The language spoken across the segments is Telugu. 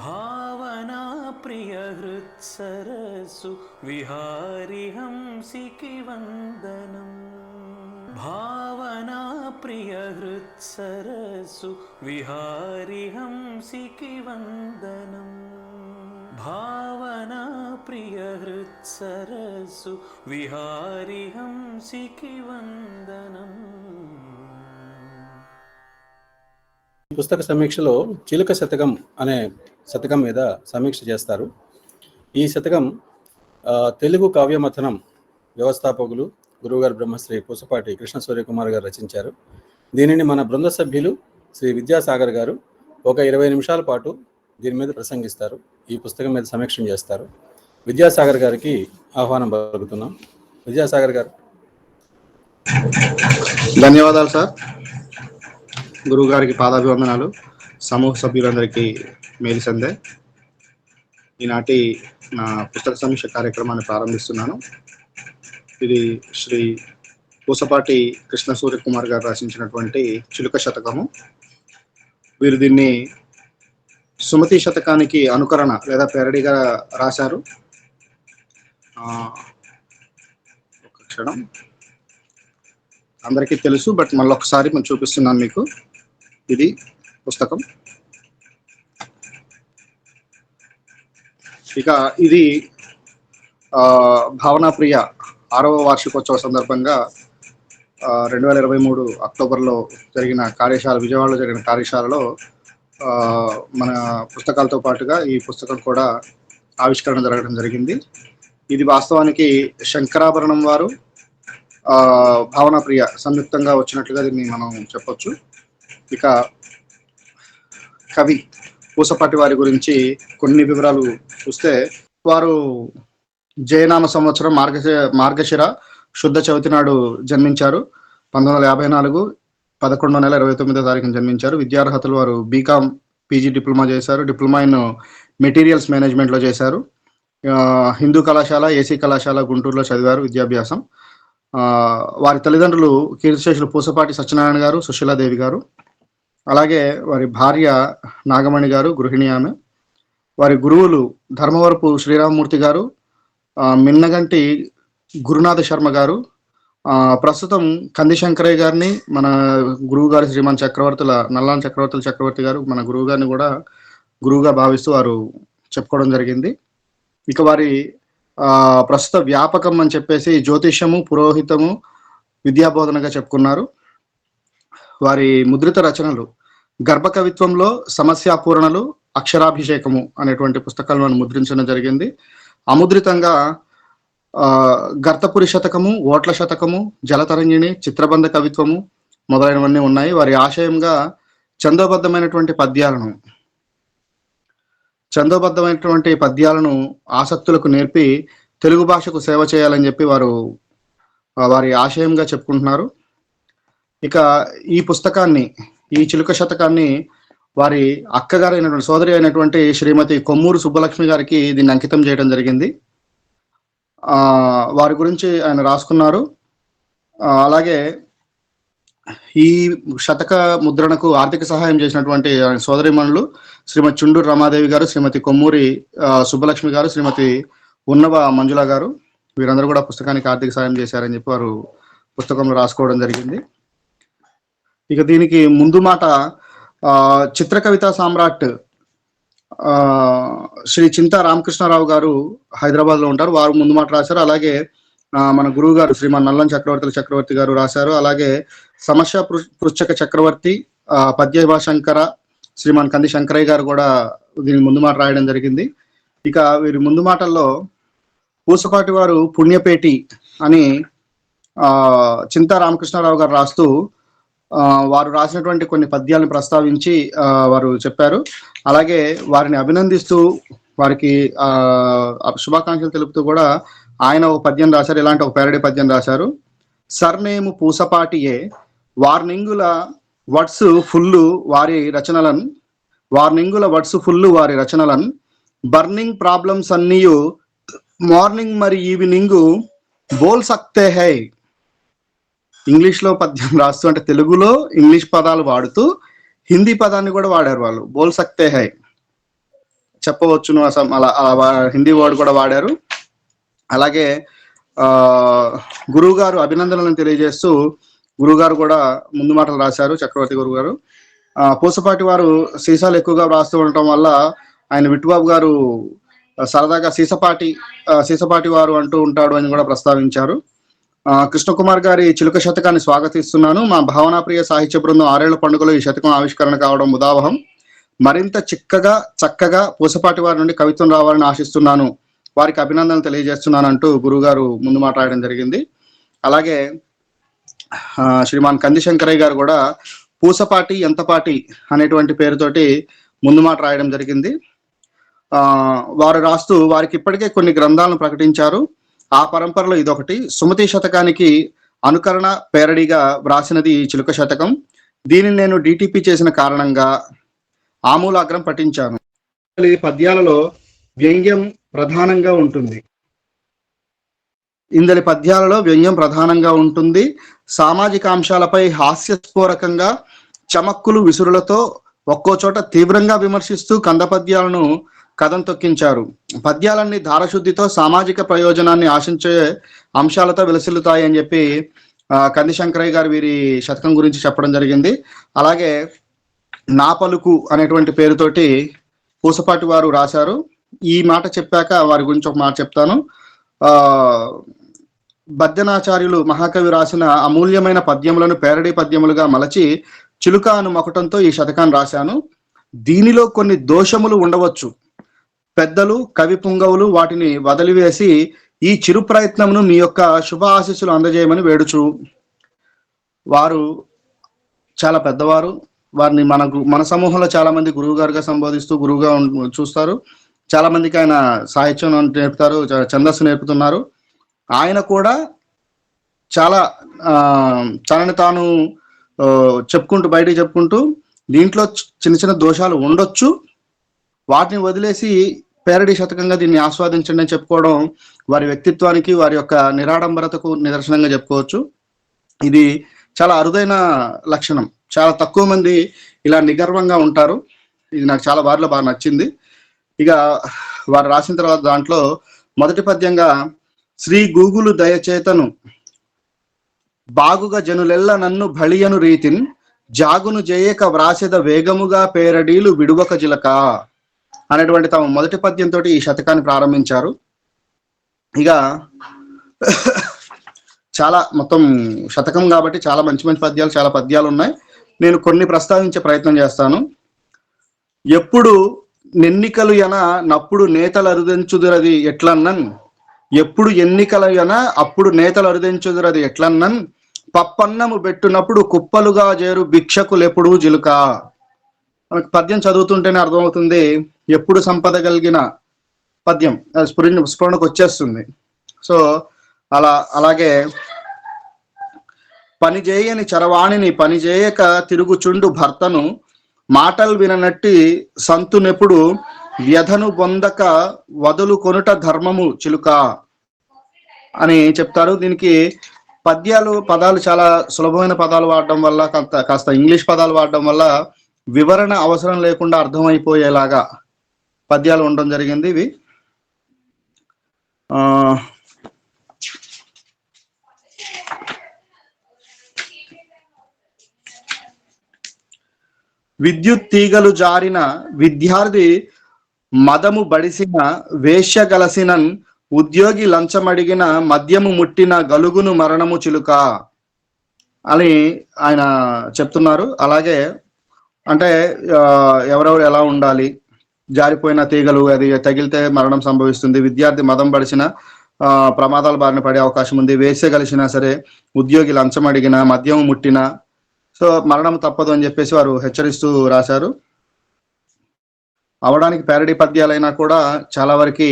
భావనా ప్రియ హృత్సరస్సు విహారి హంసికి వందనం. భావనా ప్రియ హృత్సరస్సు విహారి హంసికి వందనం. భావనా ప్రియ హృత్సరస్సు విహారి హంసికి వందనం. ఈ పుస్తక సమీక్షలో చిలుక శతకం అనే శతకం మీద సమీక్ష చేస్తారు. ఈ శతకం తెలుగు కావ్యమథనం వ్యవస్థాపకులు గురువుగారు బ్రహ్మశ్రీ పూసపాటి కృష్ణ సూర్యకుమార్ గారు రచించారు. దీనిని మన బృంద సభ్యులు శ్రీ విద్యాసాగర్ గారు ఒక ఇరవై నిమిషాల పాటు దీని మీద ప్రసంగిస్తారు. ఈ పుస్తకం మీద సమీక్ష చేస్తారు. విద్యాసాగర్ గారికి ఆహ్వానం పలుకుతున్నాం. విద్యాసాగర్ గారు. ధన్యవాదాలు సార్. గురువు గారికి పాదాభివందనాలు. సమూహ సభ్యులందరికీ మేరీ సందే. ఈనాటి నా పుస్తక సమీక్ష కార్యక్రమాన్ని ప్రారంభిస్తున్నాను. ఇది శ్రీ పూసపాటి కృష్ణ సూర్యకుమార్ గారు రచించినటువంటి చిలుక శతకము. వీరు దీన్ని సుమతి శతకానికి అనుకరణ లేదా పెరడిగా రాశారు. ఒక క్షణం. అందరికీ తెలుసు బట్ మళ్ళీ ఒకసారి నేను చూపిస్తున్నాను మీకు. ఇది పుస్తకం. ఇక ఇది భావనాప్రియ ఆరవ వార్షికోత్సవ సందర్భంగా రెండు వేల ఇరవై మూడు అక్టోబర్లో జరిగిన కార్యశాల విజయవాడలో జరిగిన కార్యశాలలో మన పుస్తకాలతో పాటుగా ఈ పుస్తకం కూడా ఆవిష్కరణ జరగడం జరిగింది. ఇది వాస్తవానికి శంకరాభరణం వారు భావనప్రియ భావన ప్రియ సంయుక్తంగా వచ్చినట్లుగా దీన్ని మనం చెప్పొచ్చు. ఇక కవి పూసపాటి వారి గురించి కొన్ని వివరాలు చూస్తే వారు జయనామ సంవత్సరం మార్గశ మార్గశిర శుద్ధ చవితి నాడు జన్మించారు. పంతొమ్మిది వందల యాభై నాలుగు పదకొండో నెల ఇరవై తొమ్మిదో తారీఖున జన్మించారు. విద్యార్హతలు వారు బీకామ్ పీజీ డిప్లొమా చేశారు. డిప్లొమా ఇన్ మెటీరియల్స్ మేనేజ్మెంట్లో చేశారు. హిందూ కళాశాల ఏసీ కళాశాల గుంటూరులో చదివారు విద్యాభ్యాసం. వారి తల్లిదండ్రులు కీర్తిశేషులు పూసపాటి సత్యనారాయణ గారు సుశీలాదేవి గారు. అలాగే వారి భార్య నాగమణి గారు గృహిణి ఆమె. వారి గురువులు ధర్మవరపు శ్రీరామమూర్తి గారు మిన్నగంటి గురునాథ శర్మ గారు. ప్రస్తుతం కంది శంకరయ్య గారిని మన గురువు గారు శ్రీమాన్ చక్రవర్తుల నల్లాన్ చక్రవర్తుల చక్రవర్తి గారు మన గురువు గారిని కూడా గురువుగా భావిస్తూ వారు చెప్పుకోవడం జరిగింది. ఇక వారి ప్రస్తుత వ్యాపకం అని చెప్పేసి జ్యోతిష్యము పురోహితము విద్యాబోధనగా చెప్పుకున్నారు. వారి ముద్రిత రచనలు. గర్భ కవిత్వంలో సమస్యాపూరణలు అక్షరాభిషేకము అనేటువంటి పుస్తకాలను మనం ముద్రించడం జరిగింది. అముద్రితంగా గర్తపురి శతకము ఓట్ల శతకము జలతరంగిణి చిత్రబంధ కవిత్వము మొదలైనవన్నీ ఉన్నాయి. వారి ఆశయంగా చందోబద్ధమైనటువంటి పద్యాలను చందోబద్ధమైనటువంటి పద్యాలను ఆసక్తులకు నేర్పి తెలుగు భాషకు సేవ చేయాలని చెప్పి వారు వారి ఆశయంగా చెప్పుకుంటున్నారు. ఇక ఈ పుస్తకాన్ని ఈ చిలుక శతకాన్ని వారి అక్కగారు అయినటువంటి సోదరి అయినటువంటి శ్రీమతి కొమ్మూరు సుబ్బలక్ష్మి గారికి దీన్ని అంకితం చేయడం జరిగింది. వారి గురించి ఆయన రాసుకున్నారు. అలాగే ఈ శతక ముద్రణకు ఆర్థిక సహాయం చేసినటువంటి ఆయన సోదరిమణులు శ్రీమతి చుండూరు రమాదేవి గారు శ్రీమతి కొమ్మూరి సుబ్బలక్ష్మి గారు శ్రీమతి ఉన్నవ మంజుల గారు వీరందరూ కూడా పుస్తకానికి ఆర్థిక సహాయం చేశారని చెప్పి వారు పుస్తకంలో రాసుకోవడం జరిగింది. ఇక దీనికి ముందు మాట ఆ, చిత్ర సామ్రాట్ శ్రీ చింతా రామకృష్ణారావు గారు హైదరాబాద్లో ఉంటారు. వారు ముందు మాట రాశారు. అలాగే మన గురువు గారు శ్రీమాన్ నల్లం చక్రవర్తుల చక్రవర్తి గారు రాశారు. అలాగే సమస్య పృచ్చక చక్రవర్తి ఆ, పద్య శంకర శ్రీమాన్ కంది శంకరయ్య గారు కూడా దీనికి ముందు మాట రాయడం జరిగింది. ఇక వీరి ముందు మాటల్లో పూసపాటి వారు పుణ్యపేటి అని ఆ చింతా రామకృష్ణారావు గారు రాస్తూ వారు రాసినటువంటి కొన్ని పద్యాలను ప్రస్తావించి వారు చెప్పారు. అలాగే వారిని అభినందిస్తూ వారికి శుభాకాంక్షలు తెలుపుతూ కూడా ఆయన ఒక పద్యం రాశారు ఇలాంటి ఒక పేరడీ పద్యం రాశారు. సర్నేము పూసపాటియే వార్నింగుల వర్డ్స్ ఫుల్లు వారి రచనలన్ వార్నింగుల వర్డ్స్ ఫుల్లు వారి రచనలన్ బర్నింగ్ ప్రాబ్లమ్స్ అన్నీయు మార్నింగ్ మరి ఈవినింగ్ బోల్ సక్తే హై ఇంగ్లీష్లో పద్యం రాస్తూ అంటే తెలుగులో ఇంగ్లీష్ పదాలు వాడుతూ హిందీ పదాన్ని కూడా వాడారు వాళ్ళు. బోల్ సక్తే హై. చెప్పవచ్చును అలా అలా హిందీ వర్డ్ కూడా వాడారు. అలాగే గురువు గారు అభినందనలను తెలియజేస్తూ గురువుగారు కూడా ముందు మాటలు రాశారు చక్రవర్తి గురువు గారు పూసపాటి వారు సీసాలు ఎక్కువగా రాస్తూ ఉండటం వల్ల ఆయన విట్టుబాబు గారు సరదాగా సీసపాటి సీసపాటి వారు అంటూ ఉంటాడు అని కూడా ప్రస్తావించారు. కృష్ణకుమార్ గారి చిలుక శతకాన్ని స్వాగతిస్తున్నాను. మా భావనాప్రియ సాహిత్య బృందం ఆరేళ్ళ పండుగలో ఈ శతకం ఆవిష్కరణ కావడం ఉదావహం. మరింత చిక్కగా చక్కగా పూసపాటి వారి నుండి కవిత్వం రావాలని ఆశిస్తున్నాను. వారికి అభినందనలు తెలియజేస్తున్నాను అంటూ గురుగారు ముందు మాట్లాడడం జరిగింది. అలాగే శ్రీమాన్ కంది శంకరయ్య గారు కూడా పూసపాటి ఎంతపాటి అనేటువంటి పేరుతోటి ముందు మాట రాయడం జరిగింది. వారు రాస్తూ వారికి ఇప్పటికే కొన్ని గ్రంథాలను ప్రకటించారు. ఆ పరంపరలో ఇదొకటి. సుమతి శతకానికి అనుకరణ పేరడిగా వ్రాసినది ఈ చిలుక శతకం. దీనిని నేను డిటిపి చేసిన కారణంగా ఆమూలాగ్రం పఠించాను. పద్యాలలో వ్యంగ్యం ప్రధానంగా ఉంటుంది. ఇందలి పద్యాలలో వ్యంగ్యం ప్రధానంగా ఉంటుంది. సామాజిక అంశాలపై హాస్యస్ఫోరకంగా చమక్కులు విసురులతో ఒక్కో చోట తీవ్రంగా విమర్శిస్తూ కంద పద్యాలను కథం తొక్కించారు. పద్యాలన్నీ ధారశుద్ధితో సామాజిక ప్రయోజనాన్ని ఆశించే అంశాలతో విలసిల్లుతాయి అని చెప్పి కంది శంకరయ్య గారు వీరి శతకం గురించి చెప్పడం జరిగింది. అలాగే నా పలుకు అనేటువంటి పేరుతోటి పూసపాటి వారు రాశారు. ఈ మాట చెప్పాక వారి గురించి ఒక మాట చెప్తాను. ఆ బద్దనాచార్యులు మహాకవి రాసిన అమూల్యమైన పద్యములను పేరడీ పద్యములుగా మలచి చిలుక అను మకుటంతో ఈ శతకాన్ని రాశాను. దీనిలో కొన్ని దోషములు ఉండవచ్చు. పెద్దలు కవి పుంగవులు వాటిని వదిలివేసి ఈ చిరు ప్రయత్నమును మీ యొక్క శుభ ఆశీస్సులు అందజేయమని వేడుచు. వారు చాలా పెద్దవారు. వారిని మన మన సమూహంలో చాలా మంది గురువు గారుగా సంబోధిస్తూ గురువుగా ఉం- చూస్తారు. చాలా మందికి ఆయన సాహిత్యం నేర్పుతారు చ- ఛందస్సు నేర్పుతున్నారు. ఆయన కూడా చాలా తనని తాను చెప్పుకుంటూ బయటికి చెప్పుకుంటూ దీంట్లో చిన్న చిన్న దోషాలు ఉండొచ్చు. వాటిని వదిలేసి పేరడి శతకంగా దీన్ని ఆస్వాదించండి అని చెప్పుకోవడం వారి వ్యక్తిత్వానికి వారి యొక్క నిరాడంబరతకు నిదర్శనంగా చెప్పుకోవచ్చు. ఇది చాలా అరుదైన లక్షణం. చాలా తక్కువ మంది ఇలా నిగర్వంగా ఉంటారు. ఇది నాకు చాలా వారిలో బాగా నచ్చింది. ఇక వారు రాసిన తర్వాత దాంట్లో మొదటి పద్యంగా శ్రీ గూగులు దయచేతను బాగుగా జనులెల్ల నన్ను భళియను రీతిన్ జాగును జేయక వ్రాసెద వేగముగా పేరడీలు విడువక జిలక. అనేటువంటి తమ మొదటి పద్యంతో ఈ శతకాన్ని ప్రారంభించారు. ఇక చాలా మొత్తం శతకం కాబట్టి చాలా మంచి మంచి పద్యాలు చాలా పద్యాలు ఉన్నాయి. నేను కొన్ని ప్రస్తావించే ప్రయత్నం చేస్తాను. ఎప్పుడు నెన్నికలు ఎన నప్పుడు నేతలు అరుదెంచుదురది ఎట్లన్నన్ ఎప్పుడు ఎన్నికలు ఎన అప్పుడు నేతలు అరుదించుదురది ఎట్లన్నన్ పప్పన్నము పెట్టునప్పుడు కుప్పలుగా చేరు భిక్షకులెప్పుడు జిలుక. మనకు పద్యం చదువుతుంటేనే అర్థమవుతుంది ఎప్పుడు సంపద కలిగిన పద్యం అది స్ఫురణ స్ఫురణకు వచ్చేస్తుంది. సో అలా అలాగే పని చేయని చరవాణిని పని చేయక తిరుగుచుండు భర్తను మాటలు విననట్టి సంతునెప్పుడు వ్యధను పొందక వదులు కొనుట ధర్మము చిలుక అని చెప్తారు. దీనికి పద్యాలు పదాలు చాలా సులభమైన పదాలు వాడడం వల్ల కాస్త కాస్త ఇంగ్లీష్ పదాలు వాడడం వల్ల వివరణ అవసరం లేకుండా అర్థమైపోయేలాగా పద్యాలు ఉండడం జరిగింది ఇవి. ఆ, విద్యుత్ తీగలు జారిన విద్యార్థి మదము బడిసిన వేశ్య గలసినన్ ఉద్యోగి లంచమడిగిన మద్యము ముట్టిన గలుగును మరణము చిలుక అని ఆయన చెప్తున్నారు. అలాగే అంటే ఎవరెవరు ఎలా ఉండాలి? జారిపోయిన తీగలు అది తగిలితే మరణం సంభవిస్తుంది. విద్యార్థి మదం పడిచిన ప్రమాదాల బారిన పడే అవకాశం ఉంది. వేసే కలిసినా సరే ఉద్యోగి లంచం అడిగినా మద్యం ముట్టిన సో మరణం తప్పదు అని చెప్పేసి వారు హెచ్చరిస్తూ రాశారు. అవడానికి ప్యారడీ పద్యాలైనా కూడా చాలా వరకు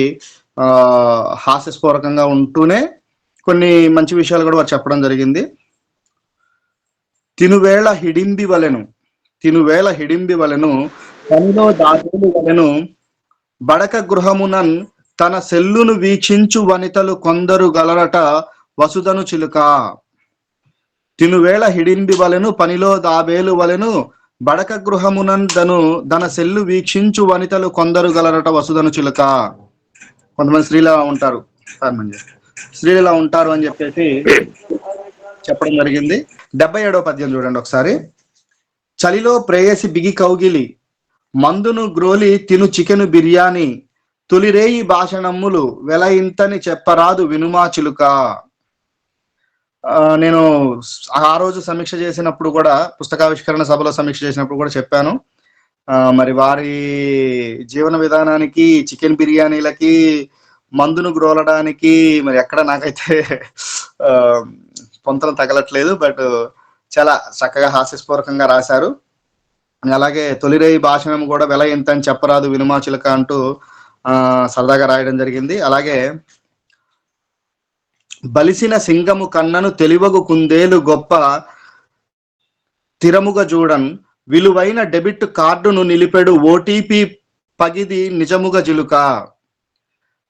హాస్యస్పూరకంగా ఉంటూనే కొన్ని మంచి విషయాలు కూడా వారు చెప్పడం జరిగింది. తినువేళ హిడింబి వలెను. తినువేళ హిడింబి వలెను పనిలో దాటేలు వలెను బడక గృహమునన్ తన సెల్లును వీక్షించు వనితలు కొందరు గలరట వసుధను చిలుక. తినువేళ హిడింబి వలెను పనిలో దాబేలు వలెను బడక గృహమునందను తన సెల్లు వీక్షించు వనితలు కొందరు గలరట వసుదను చిలుక. కొంతమంది స్త్రీలు ఉంటారు. సార్ స్త్రీలు ఇలా ఉంటారు అని చెప్పేసి చెప్పడం జరిగింది. డెబ్బై ఏడవ పద్యం చూడండి ఒకసారి. చలిలో ప్రేయసి బిగి కౌగిలి మందును గ్రోలి తిను చికెను బిర్యానీ తొలిరేయి భాషణమ్ములు వెల ఇంతని చెప్పరాదు వినుమా చిలుక. నేను ఆ రోజు సమీక్ష చేసినప్పుడు కూడా పుస్తకావిష్కరణ సభలో సమీక్ష చేసినప్పుడు కూడా చెప్పాను. మరి వారి జీవన విధానానికి చికెన్ బిర్యానీలకి మందును గ్రోలడానికి మరి ఎక్కడ నాకైతే ఆ, పొంతలు తగలట్లేదు బట్ చాలా చక్కగా హాస్యస్పూర్వకంగా రాశారు. అలాగే తొలిరేయి భాషణం కూడా వెల ఎంత అని చెప్పరాదు వినుమాచులక అంటూ ఆ సరదాగా రాయడం జరిగింది. అలాగే బలిసిన సింగము కన్నను తెలివగు కుందేలు గొప్ప తిరముగ చూడన్ విలువైన డెబిట్ కార్డును నిలిపెడు ఓటీపీ పగిది నిజముగ జిలుక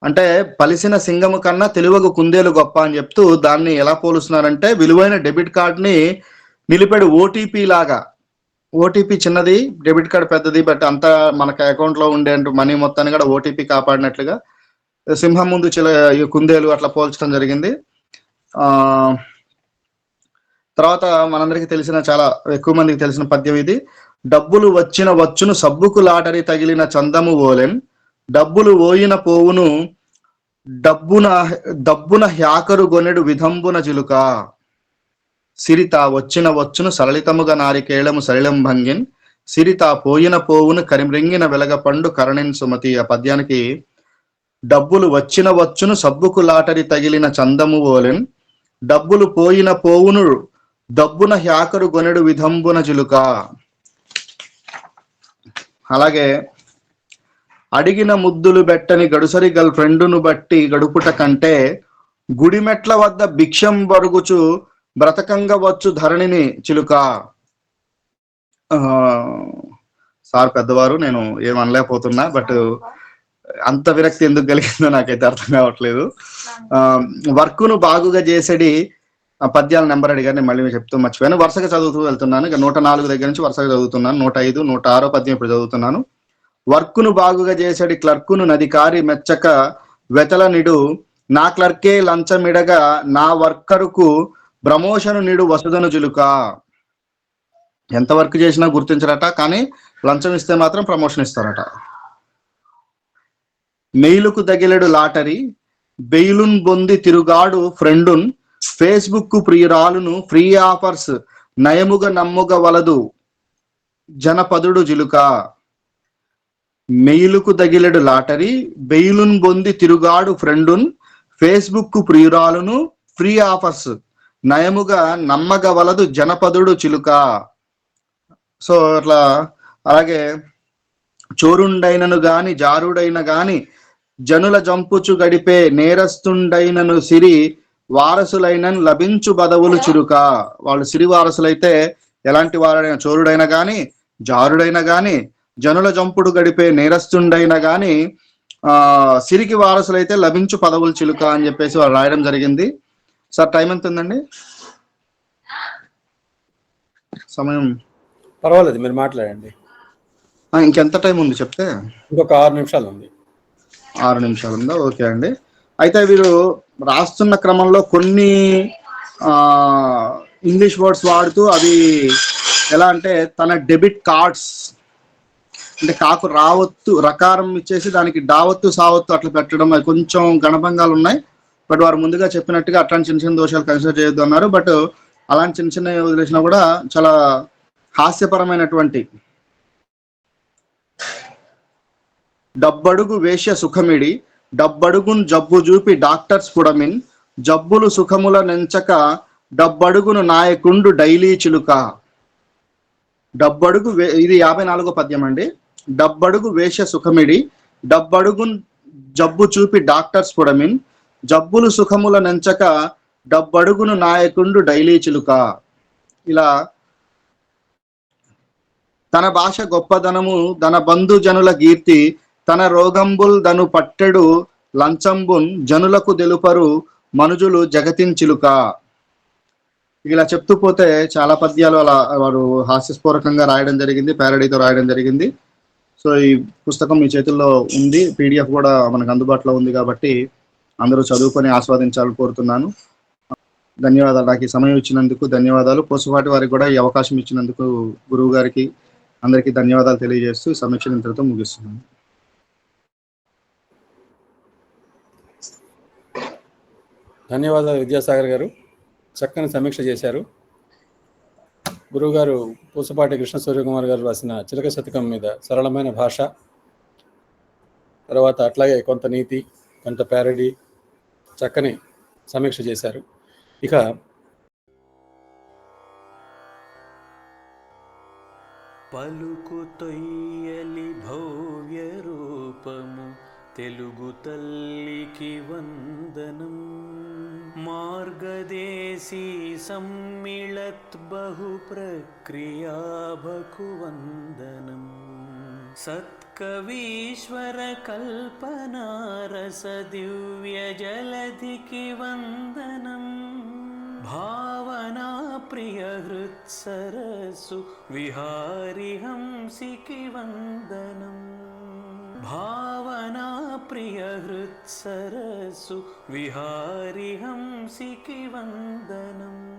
అంటే పలిసిన సింగము కన్నా తెలివగు కుందేలు గొప్ప అని చెప్తూ దాన్ని ఎలా పోలుస్తున్నారంటే విలువైన డెబిట్ కార్డ్ని నిలిపాడు ఓటీపీ లాగా. ఓటీపీ చిన్నది డెబిట్ కార్డ్ పెద్దది బట్ అంతా మనకి అకౌంట్లో ఉండే మనీ మొత్తాన్ని కూడా ఓటీపీ కాపాడినట్లుగా. సింహం ముందు చిల కుందేలు అట్లా పోల్చడం జరిగింది. ఆ తర్వాత మనందరికీ తెలిసిన చాలా ఎక్కువ మందికి తెలిసిన పద్యం ఇది. డబ్బులు వచ్చిన వచ్చును సబ్బుకు లాటరీ తగిలిన చందము ఓలెన్. డబ్బులు ఓయిన పోవును డబ్బున డబ్బున హ్యాకరు గొనెడు విధంబున చిలుక. సిరిత వచ్చిన వచ్చును సరళితముగా నారికేళము సరళం భంగిన్. సిరిత పోయిన పోవును కరిమ్రింగిన వెలగ పండు కరణిన్ సుమతి. ఆ పద్యానికి డబ్బులు వచ్చిన వచ్చును సబ్బుకు లాటరి తగిలిన చందము ఓలెన్. డబ్బులు పోయిన పోవును డబ్బున హ్యాకరు గొనెడు విధంబున చిలుక అలాగే అడిగిన ముద్దులు బెట్టని గడుసరి గల్ ఫ్రెండును బట్టి గడుపుట కంటే గుడిమెట్ల వద్ద భిక్షం బరుగుచు బ్రతకంగా వచ్చు ధరణిని చిలుక. సార్ పెద్దవారు నేను ఏమనలేకపోతున్నా బట్ అంత విరక్తి ఎందుకు కలిగిందో నాకైతే అర్థం కావట్లేదు. ఆ బాగుగా చేసేది పద్యాల నెంబర్ అడిగారు నేను మళ్ళీ మీకు చెప్తూ మర్చిపోయాను. వరుసగా చదువుతూ వెళ్తున్నాను ఇక నూట నాలుగు దగ్గర నుంచి వరుసగా చదువుతున్నాను నూట ఐదు నూట ఆరో పద్యం ఇప్పుడు చదువుతున్నాను. వర్క్ను బాగుగా చేసేది క్లర్కును నది కారి మెచ్చక వెతలనిడు నా క్లర్కే లంచమిడగా నా వర్కరుకు ప్రమోషన్ నీడు వసదను జులుక ఎంత వర్క్ చేసినా గుర్తించరట కానీ లంచం ఇస్తే మాత్రం ప్రమోషన్ ఇస్తారట. మెయిలుకు తగిలెడు లాటరీ బెయిలున్ బొంది తిరుగాడు ఫ్రెండున్ ఫేస్బుక్ ప్రియురాలును ఫ్రీ ఆఫర్స్ నయముగ నమ్ముగ వలదు జనపదుడు జిలుక. మెయిలుకు తగిలెడు లాటరీ బెయిలున్ బొంది తిరుగాడు ఫ్రెండున్ ఫేస్బుక్ ప్రియురాలును ఫ్రీ ఆఫర్స్ నయముగా నమ్మగ వలదు జనపదుడు చిలుక. సో అట్లా అలాగే చోరుండైనను గాని జారుడైన గాని జనుల జంపుచు గడిపే నేరస్తుండైనను సిరి వారసులైనను లభించు బదవులు చిరుక. వాళ్ళు సిరి వారసులైతే ఎలాంటి వారైనా చోరుడైనా గాని జారుడైనా గాని జనుల జంపుడు గడిపే నేరస్తుండైనా గాని ఆ సిరికి వారసులైతే లభించు పదవులు చిలుక అని చెప్పేసి వాళ్ళు రాయడం జరిగింది. సార్ టైం ఎంత ఉందండి సమయం. పర్వాలేదు మీరు మాట్లాడండి. ఇంకెంత టైం ఉంది చెప్తే? ఇంకొక ఆరు నిమిషాలు ఉంది ఆరు నిమిషాలు ఉందా ఓకే అండి. అయితే వీరు రాస్తున్న క్రమంలో కొన్ని ఇంగ్లీష్ వర్డ్స్ వాడుతూ అవి ఎలా అంటే తన డెబిట్ కార్డ్స్ అంటే కాకు రావత్తు రకారం ఇచ్చేసి దానికి డావత్తు సావత్తు అట్లా పెట్టడం అవి కొంచెం గణభంగాలు ఉన్నాయి బట్ వారు ముందుగా చెప్పినట్టుగా అట్లాంటి చిన్న చిన్న దోషాలు కన్సిడర్ చేయొద్దు అన్నారు. బట్ అలాంటి చిన్న చిన్న వదిలేసినా కూడా చాలా హాస్యపరమైనటువంటి డబ్బడుగు వేష్య సుఖమిడి డబ్బడుగున్ జబ్బు చూపి డాక్టర్స్ పుడమిన్ జబ్బులు సుఖముల నెంచక డబ్బడుగును నాయకుండు డైలీ చిలుక. డబ్బడుగు వే- ఇది యాభై నాలుగో పద్యం అండి. డబ్బడుగు వేష సుఖమిడి డబ్బడుగున్ జబ్బు చూపి డాక్టర్స్ పుడమిన్ జబ్బులు సుఖముల నెంచక డబ్బడుగును నాయకుండు డైలీ చిలుక. ఇలా తన భాష గొప్పదనము తన బంధు జనుల కీర్తి తన రోగంబుల్ దను పట్టెడు లంచంబున్ జనులకు తెలుపరు మనుజులు జగతించిలుక ఇలా చెప్తూ పోతే చాలా పద్యాలు అలా వారు హాస్యస్పూరకంగా రాయడం జరిగింది ప్యారడీతో రాయడం జరిగింది. సో ఈ పుస్తకం మీ చేతుల్లో ఉంది పీడిఎఫ్ కూడా మనకు అందుబాటులో ఉంది కాబట్టి అందరూ చదువుకొని ఆస్వాదించాలని కోరుతున్నాను. ధన్యవాదాలు. నాకు ఈ సమయం ఇచ్చినందుకు ధన్యవాదాలు. పోసుపాటి వారికి కూడా ఈ అవకాశం ఇచ్చినందుకు గురువు గారికి అందరికీ ధన్యవాదాలు తెలియజేస్తూ ఈ సమీక్ష ఇంతటితో ముగిస్తున్నాను. ధన్యవాదాలు విద్యాసాగర్ గారు. చక్కని సమీక్ష చేశారు. గురువుగారు పూసపాటి కృష్ణ సూర్యకుమార్ గారు రాసిన చిలక శతకం మీద సరళమైన భాష తర్వాత అట్లాగే కొంత నీతి కొంత ప్యారడీ చక్కని సమీక్ష చేశారు. ఇక పలుకు తొయ్యలి భవ్య రూపము తెలుగు తల్లికి వందనం. మార్గదేశీ సమ్మిళత్ బహు ప్రక్రియాభకు వందనం. వందనం సత్ ಕವೀಶ್ವರ कल्पनारसदिव्यजलधिकि वन्दनम् भावनाप्रियहृत्सरसु विहारिहंसिकि वन्दनम् भावनाप्रियहृत्सरसु विहारिहंसिकि वन्दनम्